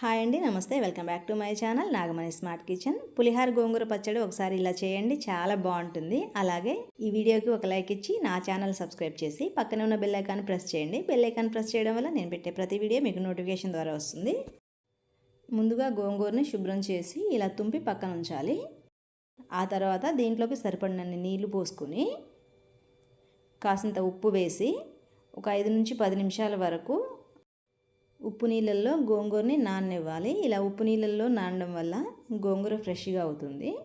Hi అండి నమస్తే. Welcome back to my channel Nagamani smart kitchen. పులిహార గోంగూర పచ్చడి ఒకసారి ఇలా చేయండి చాలా బాగుంటుంది. అలాగే ఈ వీడియోకి ఒక లైక్ ఇచ్చి నా ఛానల్ సబ్స్క్రైబ్ చేసి పక్కనే ఉన్న బెల్ ఐకాన్ ప్రెస్ చేయండి. బెల్ ఐకాన్ ప్రెస్ చేయడం వల్ల నేను పెట్టే ప్రతి వీడియో మీకు నోటిఫికేషన్ ద్వారా వస్తుంది. ముందుగా గోంగూరని శుభ్రం చేసి ఇలా తుంపి పక్కన ఉంచాలి. ఆ తర్వాత దీంట్లోకి సరిపడినన్ని నీళ్ళు పోసుకొని కాసింత ఉప్పు వేసి ఒక ఐదు నుంచి పది నిమిషాల వరకు ఉప్పు నీళ్ళల్లో గోంగూరని నాననివ్వాలి. ఇలా ఉప్పు నీళ్ళల్లో నానడం వల్ల గోంగూర ఫ్రెష్గా అవుతుంది.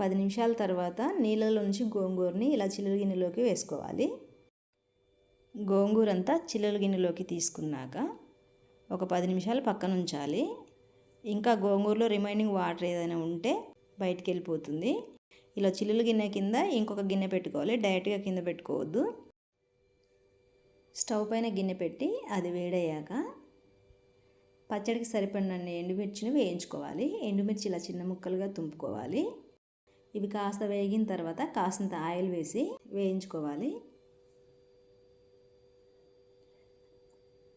పది నిమిషాల తర్వాత నీళ్ళలో నుంచి గోంగూరని ఇలా చిల్లుల గిన్నెలోకి వేసుకోవాలి. గోంగూర అంతా చిల్లుల గిన్నెలోకి తీసుకున్నాక ఒక పది నిమిషాలు పక్కన ఉంచాలి. ఇంకా గోంగూరలో రిమైనింగ్ వాటర్ ఏదైనా ఉంటే బయటికి వెళ్ళిపోతుంది. ఇలా చిల్లుల గిన్నె కింద ఇంకొక గిన్నె పెట్టుకోవాలి. డైరెక్ట్గా కింద పెట్టుకోవద్దు. స్టవ్ పైన గిన్నె పెట్టి అది వేడయ్యాక పచ్చడికి సరిపడినన్ని ఎండుమిర్చిని వేయించుకోవాలి. ఎండుమిర్చి ఇలా చిన్న ముక్కలుగా తుంపుకోవాలి. ఇవి కాస్త వేగిన తర్వాత కాసింత ఆయిల్ వేసి వేయించుకోవాలి.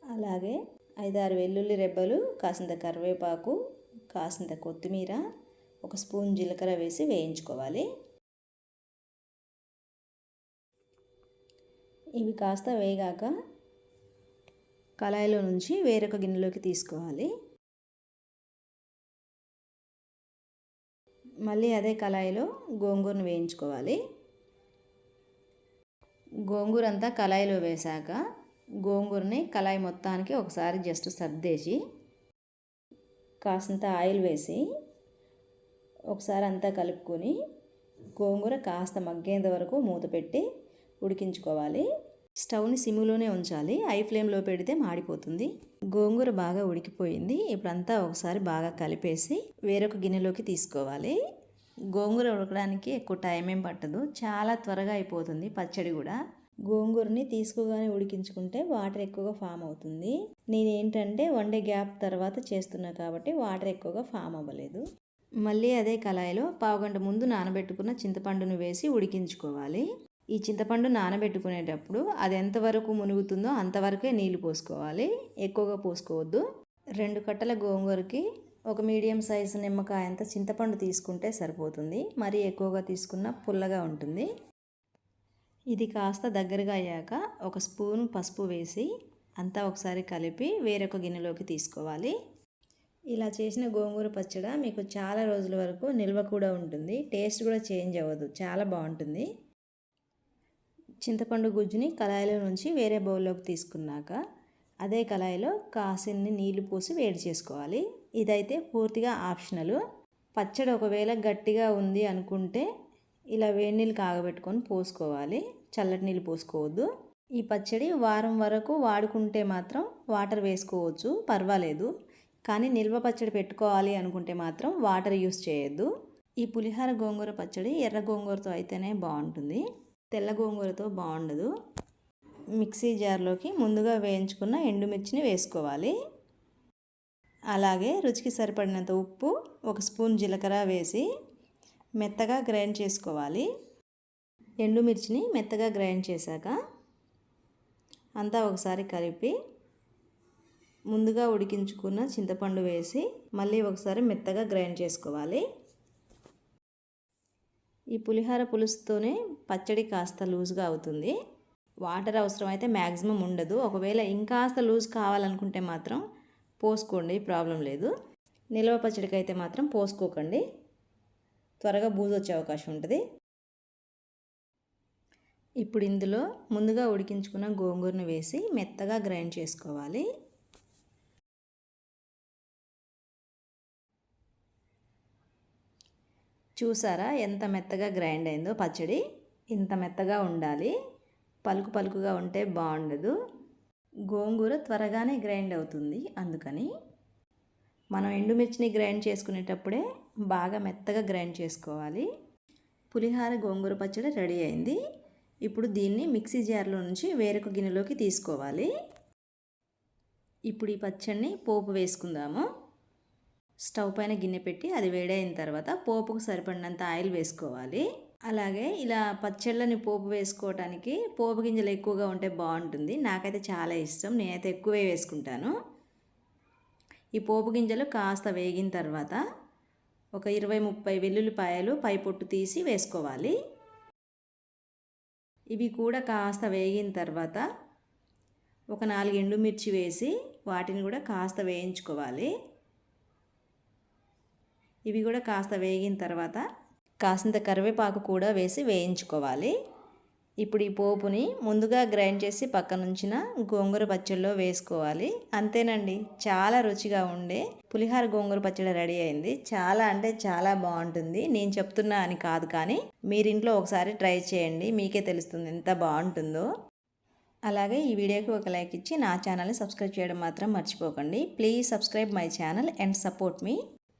అలాగే ఐదారు వెల్లుల్లి రెబ్బలు కాసింత కరివేపాకు కాసింత కొత్తిమీర ఒక స్పూన్ జీలకర్ర వేసి వేయించుకోవాలి. ఇవి కాస్త వేగాక కళాయిలో నుంచి వేరొక గిన్నెలోకి తీసుకోవాలి. మళ్ళీ అదే కళాయిలో గోంగూరను వేయించుకోవాలి. గోంగూర అంతా కళాయిలో వేశాక గోంగూరని కళాయి మొత్తానికి ఒకసారి జస్ట్ సర్దేసి కాసంత ఆయిల్ వేసి ఒకసారి అంతా కలుపుకొని గోంగూర కాస్త మగ్గేంత వరకు మూత పెట్టి ఉడికించుకోవాలి. స్టవ్ని సిమ్లోనే ఉంచాలి. ఐ ఫ్లేమ్లో పెడితే మాడిపోతుంది. గోంగూర బాగా ఉడికిపోయింది. ఇప్పుడంతా ఒకసారి బాగా కలిపేసి వేరొక గిన్నెలోకి తీసుకోవాలి. గోంగూర ఉడకడానికి ఎక్కువ టైం ఏం పట్టదు. చాలా త్వరగా అయిపోతుంది పచ్చడి కూడా. గోంగూరని తీసుకోగానే ఉడికించుకుంటే వాటర్ ఎక్కువగా ఫామ్ అవుతుంది. నేనేంటంటే వన్ డే గ్యాప్ తర్వాత చేస్తున్నా కాబట్టి వాటర్ ఎక్కువగా ఫామ్ అవ్వలేదు. మళ్ళీ అదే కళాయిలో పావుగంట ముందు నానబెట్టుకున్న చింతపండును వేసి ఉడికించుకోవాలి. ఈ చింతపండు నానబెట్టుకునేటప్పుడు అది ఎంతవరకు మునుగుతుందో అంతవరకే నీళ్ళు పోసుకోవాలి. ఎక్కువగా పోసుకోవద్దు. రెండు కట్టల గోంగూరకి ఒక మీడియం సైజు నిమ్మకాయ అంత చింతపండు తీసుకుంటే సరిపోతుంది. మరీ ఎక్కువగా తీసుకున్న పుల్లగా ఉంటుంది. ఇది కాస్త దగ్గరగా అయ్యాక ఒక స్పూన్ పసుపు వేసి అంతా ఒకసారి కలిపి వేరొక గిన్నెలోకి తీసుకోవాలి. ఇలా చేసిన గోంగూర పచ్చడి మీకు చాలా రోజుల వరకు నిల్వ కూడా ఉంటుంది. టేస్ట్ కూడా చేంజ్ అవ్వదు. చాలా బాగుంటుంది. చింతపండు గుజ్జుని కళాయిలో నుంచి వేరే బౌల్లోకి తీసుకున్నాక అదే కళాయిలో కాసిన్ని నీళ్ళు పోసి వేడి చేసుకోవాలి. ఇదైతే పూర్తిగా ఆప్షనల్. పచ్చడి ఒకవేళ గట్టిగా ఉంది అనుకుంటే ఇలా వేడి నీళ్ళు కాగబెట్టుకొని పోసుకోవాలి. చల్లటి నీళ్ళు పోసుకోవద్దు. ఈ పచ్చడి వారం వరకు వాడుకుంటే మాత్రం వాటర్ వేసుకోవచ్చు పర్వాలేదు. కానీ నిల్వ పచ్చడి పెట్టుకోవాలి అనుకుంటే మాత్రం వాటర్ యూస్ చేయొద్దు. ఈ పులిహార గోంగూర పచ్చడి ఎర్ర గోంగూరతో అయితేనే బాగుంటుంది. తెల్ల గోంగూరతో బాగుండదు. మిక్సీ జార్లోకి ముందుగా వేయించుకున్న ఎండుమిర్చిని వేసుకోవాలి. అలాగే రుచికి సరిపడినంత ఉప్పు ఒక స్పూన్ జీలకర్ర వేసి మెత్తగా గ్రైండ్ చేసుకోవాలి. ఎండుమిర్చిని మెత్తగా గ్రైండ్ చేశాక అంతా ఒకసారి కలిపి ముందుగా ఉడికించుకున్న చింతపండు వేసి మళ్ళీ ఒకసారి మెత్తగా గ్రైండ్ చేసుకోవాలి. ఈ పులిహార పులుసుతోనే పచ్చడి కాస్త లూజ్గా అవుతుంది. వాటర్ అవసరం అయితే మ్యాక్సిమం ఉండదు. ఒకవేళ ఇంకాస్త లూజ్ కావాలనుకుంటే మాత్రం పోసుకోండి ప్రాబ్లం లేదు. నిల్వ పచ్చడికి అయితే మాత్రం పోసుకోకండి. త్వరగా బూజు వచ్చే అవకాశం ఉంటుంది. ఇప్పుడు ఇందులో ముందుగా ఉడికించుకున్న గోంగూరను వేసి మెత్తగా గ్రైండ్ చేసుకోవాలి. చూసారా? ఎంత మెత్తగా గ్రైండ్ అయిందో పచ్చడి. ఇంత మెత్తగా ఉండాలి. పలుకు పలుకుగా ఉంటే బాగుండదు. గోంగూర త్వరగానే గ్రైండ్ అవుతుంది. అందుకని మనం ఎండుమిర్చిని గ్రైండ్ చేసుకునేటప్పుడే బాగా మెత్తగా గ్రైండ్ చేసుకోవాలి. పులిహార గోంగూర పచ్చడి రెడీ అయింది. ఇప్పుడు దీన్ని మిక్సీ జార్లో నుంచి వేరొక గిన్నెలోకి తీసుకోవాలి. ఇప్పుడు ఈ పచ్చడిని పోపు వేసుకుందాము. స్టవ్ పైన గిన్నె పెట్టి అది వేడైన తర్వాత పోపుకు సరిపడినంత ఆయిల్ వేసుకోవాలి. అలాగే ఇలా పచ్చళ్ళని పోపు వేసుకోవటానికి పోపు గింజలు ఎక్కువగా ఉంటే బాగుంటుంది. నాకైతే చాలా ఇష్టం. నేనైతే ఎక్కువే వేసుకుంటాను. ఈ పోపు గింజలు కాస్త వేగిన తర్వాత ఒక ఇరవై ముప్పై వెల్లుల్లిపాయలు పై పొట్టు తీసి వేసుకోవాలి. ఇవి కూడా కాస్త వేగిన తర్వాత ఒక నాలుగు ఎండుమిర్చి వేసి వాటిని కూడా కాస్త వేయించుకోవాలి. ఇవి కూడా కాస్త వేగిన తర్వాత కాసింత కరివేపాకు కూడా వేసి వేయించుకోవాలి. ఇప్పుడు ఈ పోపుని ముందుగా గ్రైండ్ చేసి పక్కనుంచిన గోంగూర పచ్చడిలో వేసుకోవాలి. అంతేనండి చాలా రుచిగా ఉండే పులిహార గోంగూర పచ్చడి రెడీ అయింది. చాలా అంటే చాలా బాగుంటుంది. నేను చెప్తున్నా అని కాదు కానీ మీరింట్లో ఒకసారి ట్రై చేయండి. మీకే తెలుస్తుంది ఎంత బాగుంటుందో. అలాగే ఈ వీడియోకి ఒక లైక్ ఇచ్చి నా ఛానల్ని సబ్స్క్రైబ్ చేయడం మాత్రం మర్చిపోకండి. Please subscribe my channel and support me.